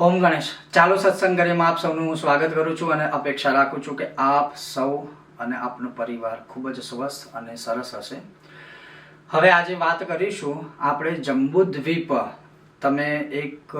ઓમ ગણેશ. ચાલો સત્સંગ કરીમાં આપ સૌનું હું સ્વાગત કરું છું અને અપેક્ષા રાખું છું કે આપ સૌ અને આપનો પરિવાર ખૂબ જ સ્વસ્થ અને સરસ હશે. હવે આજે વાત કરીશું આપણે જંબુદ્વીપ તમે એક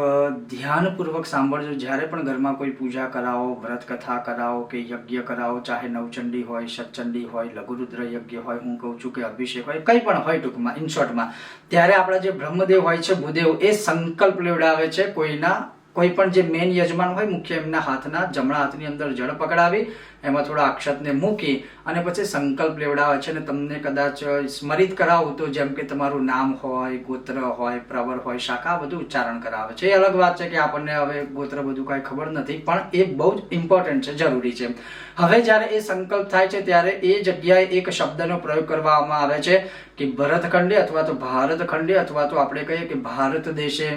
ધ્યાનપૂર્વક સાંભળજો. જ્યારે પણ ઘરમાં કોઈ પૂજા કરાવો, વ્રત કથા કરાવો કે યજ્ઞ કરાવો, ચાહે નવચંડી હોય સચંડી હોય, લઘુરુદ્ર યજ્ઞ હોય, હું કહું છું કે અભિષેક હોય, કંઈ પણ હોય ટૂંકમાં ઇન શોર્ટમાં ત્યારે આપણા જે બ્રહ્મદેવ હોય છે ભૂદેવ એ સંકલ્પ લેવડાવે છે કોઈના કોઈ પણ જે મેન યજમાન હોય, મુખ્ય એમના હાથના જમણા હાથની અંદર જળ પકડાવી, એમાં થોડા અક્ષતને મૂકી અને પછી સંકલ્પ લેવડાવે છે અને તમને કદાચ સ્મરિત કરાવું તો જેમ કે તમારું નામ હોય, ગોત્ર હોય, પ્રવર હોય, શાખા બધું ઉચ્ચારણ કરાવે છે. એ અલગ વાત છે કે આપણને હવે ગોત્ર બધું કાંઈ ખબર નથી, પણ એ બહુ જ ઇમ્પોર્ટન્ટ છે, જરૂરી છે. હવે જ્યારે એ સંકલ્પ થાય છે, ત્યારે એ જગ્યાએ એક શબ્દનો પ્રયોગ કરવામાં આવે છે કે ભરતખંડે અથવા તો ભારતખંડે અથવા તો આપણે કહીએ કે ભારત દેશે.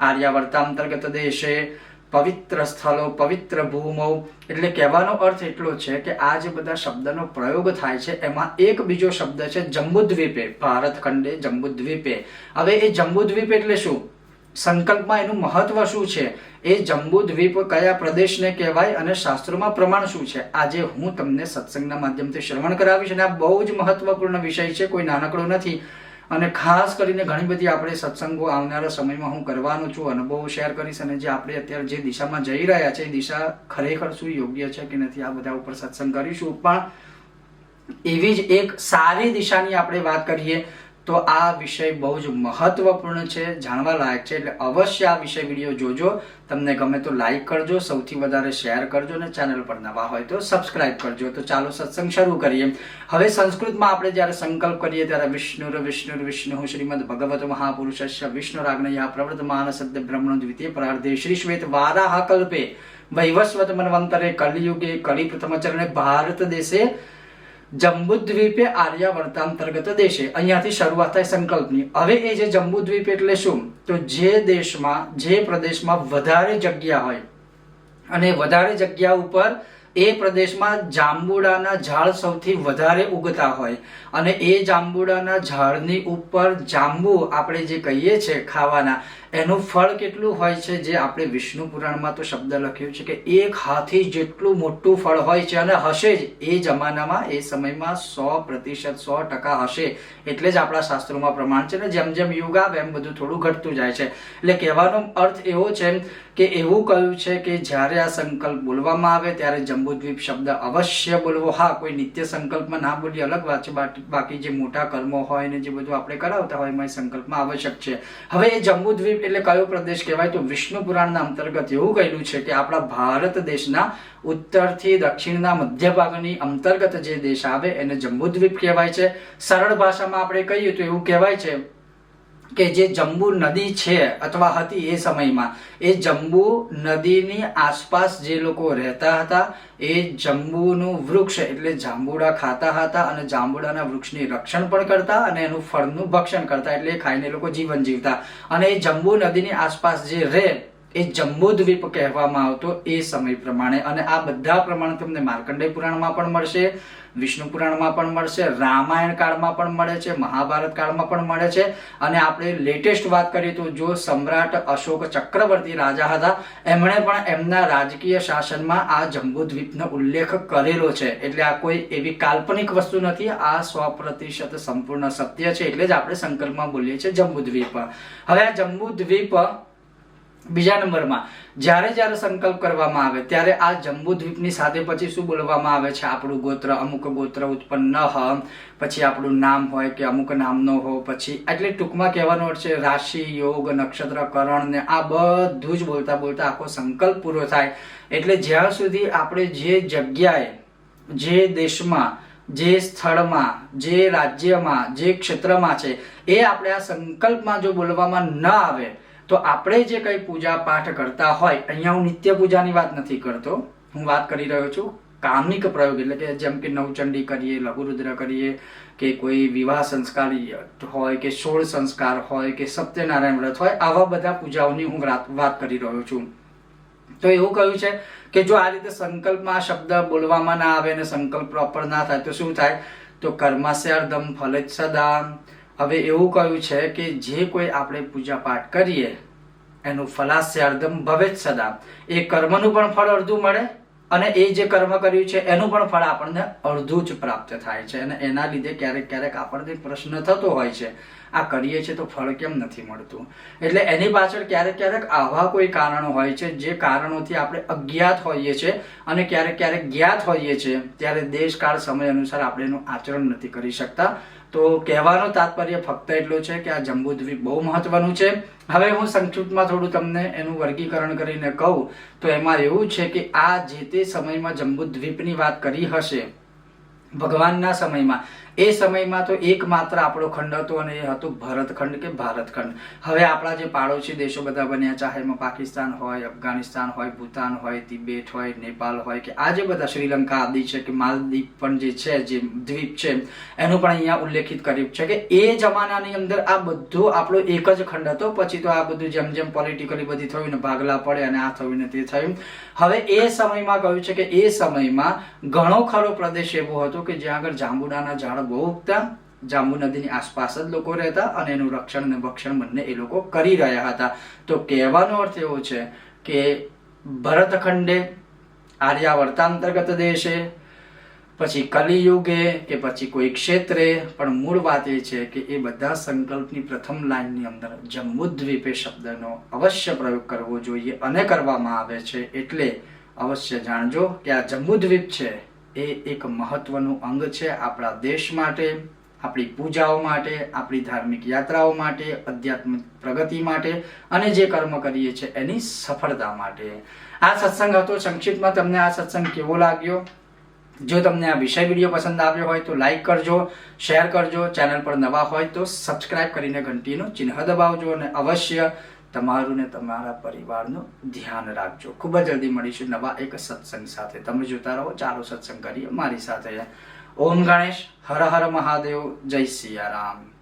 આર્યાવર્તાંતર્ગત દેશે પવિત્ર સ્થળો, પવિત્ર ભૂમો. એટલે કહેવાનો અર્થ એટલો છે કે આ જે બધા શબ્દનો પ્રયોગ થાય છે, એમાં એક બીજો શબ્દ છે જંબુદ્વીપે, ભારતખંડે જંબુદ્વીપે. હવે એ જંબુદ્વીપ એટલે શું? સંકલ્પમાં એનું મહત્વ શું છે? એ જંબુદ્વીપ કયા પ્રદેશને કહેવાય અને શાસ્ત્રોમાં પ્રમાણ શું છે? આજે હું તમને સત્સંગના માધ્યમથી શ્રવણ કરાવીશ અને આ બહુ જ મહત્વપૂર્ણ વિષય છે, કોઈ નાનકડો નથી. અને ખાસ કરીને ઘણી બધી આપણે સત્સંગો આવનારા સમયમાં હું કરવાનો છું, અનુભવો શેર કરીશ અને જે આપણે અત્યારે જે દિશામાં જઈ રહ્યા છે, એ દિશા ખરેખર શું યોગ્ય છે કે નથી, આ બધા ઉપર સત્સંગ કરીશું. પણ એવી જ એક સારી દિશાની આપણે વાત કરીએ તો આ વિષય બહુ જ મહત્વપૂર્ણ છે, જાણવા લાયક છે, એટલે અવશ્ય આ વિષય વીડિયો જોજો. તમને ગમે તો લાઈક કરજો, સૌથી વધારે શેર કરજો અને ચેનલ પર નવા હોય તો સબસ્ક્રાઇબ કરજો. તો ચાલો સત્સંગ શરૂ કરીએ. હવે સંસ્કૃતમાં આપણે જ્યારે સંકલ્પ કરીએ ત્યારે વિષ્ણુર વિષ્ણુર, વિષ્ણુ, શ્રીમદ ભગવત મહાપુરુષસ્ય, વિષ્ણુરાગ્નયા પ્રવર્તમાન સદ્ય બ્રહ્મણ દ્વિતીય પ્રાર્ધે શ્રી શ્વેત વારાહ કલ્પે વૈવસ્વત મનવંતરે, કલિયુગે કલિ પ્રથમ ચરણે ભારત દેશે જંબુદ્વીપે આર્યાવર્તાંતર્ગત દેશે. અહીંયાથી શરૂઆત થાય સંકલ્પની. હવે એ જે જંબુદ્વીપ એટલે શું? તો જે દેશમાં, જે પ્રદેશમાં વધારે જગ્યા હોય અને વધારે જગ્યા ઉપર એ પ્રદેશમાં જાંબુડાના ઝાડ સૌથી વધારે ઉગતા હોય અને એ જાંબુડાના ઝાડની ઉપર જાંબુ આપણે જે કહીએ છીએ ખાવાના, એનું ફળ કેટલું હોય છે જે આપણે વિષ્ણુ પુરાણમાં તો શબ્દ લખ્યું છે કે એક હાથી જેટલું મોટું ફળ હોય છે અને હશે જ, એ જમાનામાં, એ સમયમાં સો પ્રતિશત, સો ટકા હશે એટલે જ આપણા શાસ્ત્રોમાં પ્રમાણ છે ને જેમ જેમ યુગ આવે એમ બધું થોડું ઘટતું જાય છે. એટલે કહેવાનો અર્થ એવો છે કે એવું કહ્યું છે કે જ્યારે આ સંકલ્પ બોલવામાં આવે ત્યારે જંબુદ્વીપ શબ્દ અવશ્ય બોલવો. હા, કોઈ નિત્ય સંકલ્પમાં ના બોલીએ. અલગ વાત છે. બાકી- જે મોટા કર્મો હોય ને જે બધું આપણે કરાવતા હોય, એમાં સંકલ્પમાં આવશ્યક છે. હવે એ જંબુદ્વીપ એટલે કયો પ્રદેશ કહેવાય? તો વિષ્ણુ પુરાણના અંતર્ગત એવું કહેલું છે કે આપણા ભારત દેશના ઉત્તરથી દક્ષિણના મધ્ય ભાગની અંતર્ગત જે દેશ આવે, એને જંબુદ્વીપ કહેવાય છે. સરળ ભાષામાં આપણે કહીએ તો એવું કહેવાય છે કે જે જંબુ નદી છે અથવા હતી એ સમયમાં, એ જંબુ નદીની આસપાસ જે લોકો રહેતા હતા, એ જંબુનું વૃક્ષ એટલે જાંબુડા ખાતા હતા અને જાંબુડાના વૃક્ષની રક્ષણ પણ કરતા અને એનું ફળનું ભક્ષણ કરતા એટલે ખાઈને લોકો જીવન જીવતા. અને એ જંબુ નદીની આસપાસ જે રહે એ જંબુદ્વીપ કહેવામાં આવતો એ સમય પ્રમાણે. અને આ બધા પ્રમાણ તમને માર્કંડેય પુરાણમાં પણ મળશે, વિષ્ણુ પુરાણમાં પણ મળશે, રામાયણ કાળમાં પણ મળે છે, મહાભારત કાળમાં પણ મળે છે. અને આપણે લેટેસ્ટ વાત કરીએ તો જો સમ્રાટ અશોક ચક્રવર્તી રાજા હતા, એમણે પણ એમના રાજકીય શાસનમાં આ જંબુદ્વીપનો ઉલ્લેખ કરેલો છે. એટલે આ કોઈ એવી કાલ્પનિક વસ્તુ નથી, આ સો પ્રતિશત સંપૂર્ણ સત્ય છે. એટલે જ આપણે સંકલ્પમાં બોલીએ છીએ જંબુદ્વીપ. હવે આ જંબુદ્વીપ બીજા નંબરમાં, જ્યારે જ્યારે સંકલ્પ કરવામાં આવે, ત્યારે આ જંબુદ્વીપની સાથે પછી શું બોલવામાં આવે છે? આપણું ગોત્ર, અમુક ગોત્ર ઉત્પન્ન હ, પછી આપણું નામ હોય કે અમુક નામનો હો, પછી એટલે ટૂંકમાં કહેવાનો અર્થ છે રાશિ, યોગ, નક્ષત્ર, કરણ ને આ બધું જ બોલતા બોલતા આખો સંકલ્પ પૂરો થાય. એટલે જ્યાં સુધી આપણે જે જગ્યાએ, જે દેશમાં, જે સ્થળમાં, જે રાજ્યમાં, જે ક્ષેત્રમાં છે, એ આપણે આ સંકલ્પમાં જો બોલવામાં ન આવે તો આપણે જે કંઈ પૂજા પાઠ કરતા હોય, અહીંયા હું નિત્ય પૂજાની વાત નથી કરતો. હું વાત કરી રહ્યો છું કામિક પ્રયોગ, એટલે કે જેમ કે નવચંડી કરીએ, લઘુરુદ્ર કરીએ, કે કોઈ વિવાહ સંસ્કાર હોય, કે સોળ સંસ્કાર હોય, કે સત્યનારાયણ વ્રત હોય, આવા બધા પૂજાઓની હું વાત કરી રહ્યો છું. તો એવું કહ્યું છે કે જો આ રીતે સંકલ્પમાં શબ્દ બોલવામાં ના આવે અને સંકલ્પ પ્રોપર ના થાય, તો શું થાય? તો કર્માસ્યાર્ધમ ફલિત સદા હવે એવું કહ્યું છે કે જે કોઈ આપણે પૂજા પાઠ કરીએ, એનું ફલાસ્યાર્ધમ ભવેત સદા. એ કર્મનું પણ ફળ અડધું મળે અને એ જે કર્મ કર્યું છે, એનું પણ ફળ આપણને અડધું જ પ્રાપ્ત થાય છે. અને એના લીધે ક્યારેક ક્યારેક આપણને પ્રશ્ન થતો હોય છે, આ કરીએ છીએ તો ફળ કેમ નથી મળતું? એટલે એની પાછળ ક્યારેક ક્યારેક આવા કોઈ કારણો હોય છે, જે કારણોથી આપણે અજ્ઞાત હોઈએ છીએ અને ક્યારેક ક્યારેક જ્ઞાત હોઈએ છીએ, ત્યારે દેશ કાળ સમય અનુસાર આપણે એનું આચરણ નથી કરી શકતા. તો કહેવાનો તાત્પર્ય ફક્ત એટલું છે કે આ જંબુદ્વીપ બહુ મહત્વનું છે. હવે હું સંક્ષિપ્તમાં થોડું તમને એનું વર્ગીકરણ કરીને કહું, તો એમાં એવું છે કે આ જે તે સમયમાં જંબુદ્વીપની વાત કરી હશે, ભગવાનના સમયમાં એ સમયમાં તો એકમાત્ર આપણો ખંડ હતો અને એ હતું ભરતખંડ કે ભારતખંડ. હવે આપણા જે પાડોશી દેશો બધા બન્યા, ચાહે એમાં પાકિસ્તાન હોય, અફઘાનિસ્તાન હોય, ભૂતાન હોય, તિબેટ હોય, નેપાલ હોય કે આ જે બધા શ્રીલંકા આદિ છે કે માલદીપ પણ જે છે, જે દ્વીપ છે, એનું પણ અહીંયા ઉલ્લેખિત કર્યું છે કે એ જમાનાની અંદર આ બધું આપણો એક જ ખંડ હતો. પછી તો આ બધું જેમ જેમ પોલિટિકલી બધી થયું ને ભાગલા પડે અને આ થયું ને તે થયું. હવે એ સમયમાં કહ્યું છે કે એ સમયમાં ઘણો ખરો પ્રદેશ એવો હતો કે જ્યાં આગળ જાંબુડાના ઝાડ ઉગતા જાંબુ નદીની આસપાસ જ લોકો રહેતા અને એનું રક્ષણ અને ભક્ષણ બંને એ લોકો કરી રહ્યા હતા. તો કહેવાનો અર્થ એવો છે કે ભરતખંડે આર્યાવર્તાંતર્ગત દેશે, પછી કલિયુગે કે પછી કોઈ ક્ષેત્રે, પણ મૂળ વાત એ છે કે એ બધા સંકલ્પની પ્રથમ લાઈનની અંદર જમ્મુદ્વીપે શબ્દનો અવશ્ય પ્રયોગ કરવો જોઈએ અને કરવામાં આવે છે. એટલે અવશ્ય જાણજો કે આ જમ્મુદ્વીપ છે. એ એક મહત્વનું અંગ છે આપણા દેશ માટે, આપણી પૂજાઓ માટે, આપણી ધાર્મિક યાત્રાઓ માટે આધ્યાત્મિક પ્રગતિ માટે અને જે કર્મ કરીએ છીએ એની સફળતા માટે. આ સત્સંગ હતો સંક્ષિપ્તમાં, તમને આ સત્સંગ કેવો લાગ્યો? જો તમને આ વિષય વીડિયો પસંદ આવ્યો હોય તો લાઈક કરજો, શેર કરજો, ચેનલ પર નવા હોય તો સબસ્ક્રાઇબ કરીને ઘંટીનું ચિહ્ન દબાવજો અને અવશ્ય તમારું ને તમારા પરિવારનું ધ્યાન રાખજો. ખૂબ જ જલ્દી મળીશું નવા એક સત્સંગ સાથે. તમે જોતા રહો, ચાલો સત્સંગ કરીએ. મારી સાથે ઓમ ગણેશ, હર હર મહાદેવ, જય સિયારામ.